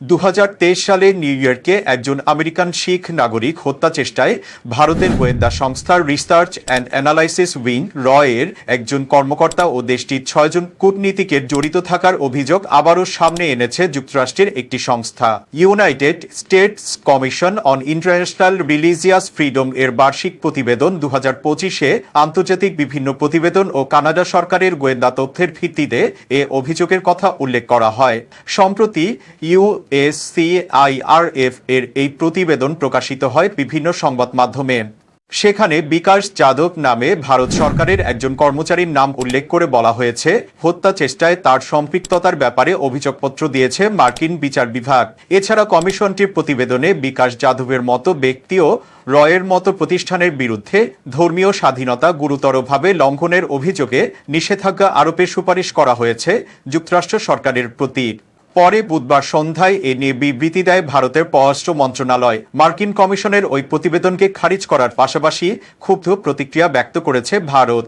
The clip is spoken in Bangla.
দু হাজার তেইশ সালে নিউ ইয়র্কে একজন আমেরিকান শিখ নাগরিক হত্যা চেষ্টায় ভারতের গোয়েন্দা সংস্থার রিসার্চ অ্যান্ড অ্যানালাইসিস উইং র এর একজন কর্মকর্তা ও দেশটির ছয়জন কূটনীতিকের জড়িত থাকার অভিযোগ আবারও সামনে এনেছে যুক্তরাষ্ট্রের একটি সংস্থা। United States commission on international religious freedom এর বার্ষিক প্রতিবেদন দু হাজার পঁচিশে আন্তর্জাতিক বিভিন্ন প্রতিবেদন ও কানাডা সরকারের গোয়েন্দা তথ্যের ভিত্তিতে এ অভিযোগের কথা উল্লেখ করা হয়। সম্প্রতি ইউএসসিআইআরএফ এর এই প্রতিবেদন প্রকাশিত হয় বিভিন্ন সংবাদ মাধ্যমে। সেখানে বিকাশ যাদব নামে ভারত সরকারের একজন কর্মচারীর নাম উল্লেখ করে বলা হয়েছে, হত্যা চেষ্টায় তার সম্পৃক্ততার ব্যাপারে অভিযোগপত্র দিয়েছে মার্কিন বিচার বিভাগ। এছাড়া কমিশনটির প্রতিবেদনে বিকাশ যাদবের মতো ব্যক্তিও রয়ের মতো প্রতিষ্ঠানের বিরুদ্ধে ধর্মীয় স্বাধীনতা গুরুতরভাবে লঙ্ঘনের অভিযোগে নিষেধাজ্ঞা আরোপের সুপারিশ করা হয়েছে, যুক্তরাষ্ট্র সরকারের প্রতি। পরে বুধবার সন্ধ্যায় এ নিয়ে বিবৃতি দেয় ভারতের পররাষ্ট্র মন্ত্রণালয়। মার্কিন কমিশনের ওই প্রতিবেদনকে খারিজ করার পাশাপাশি ক্ষুব্ধ প্রতিক্রিয়া ব্যক্ত করেছে ভারত।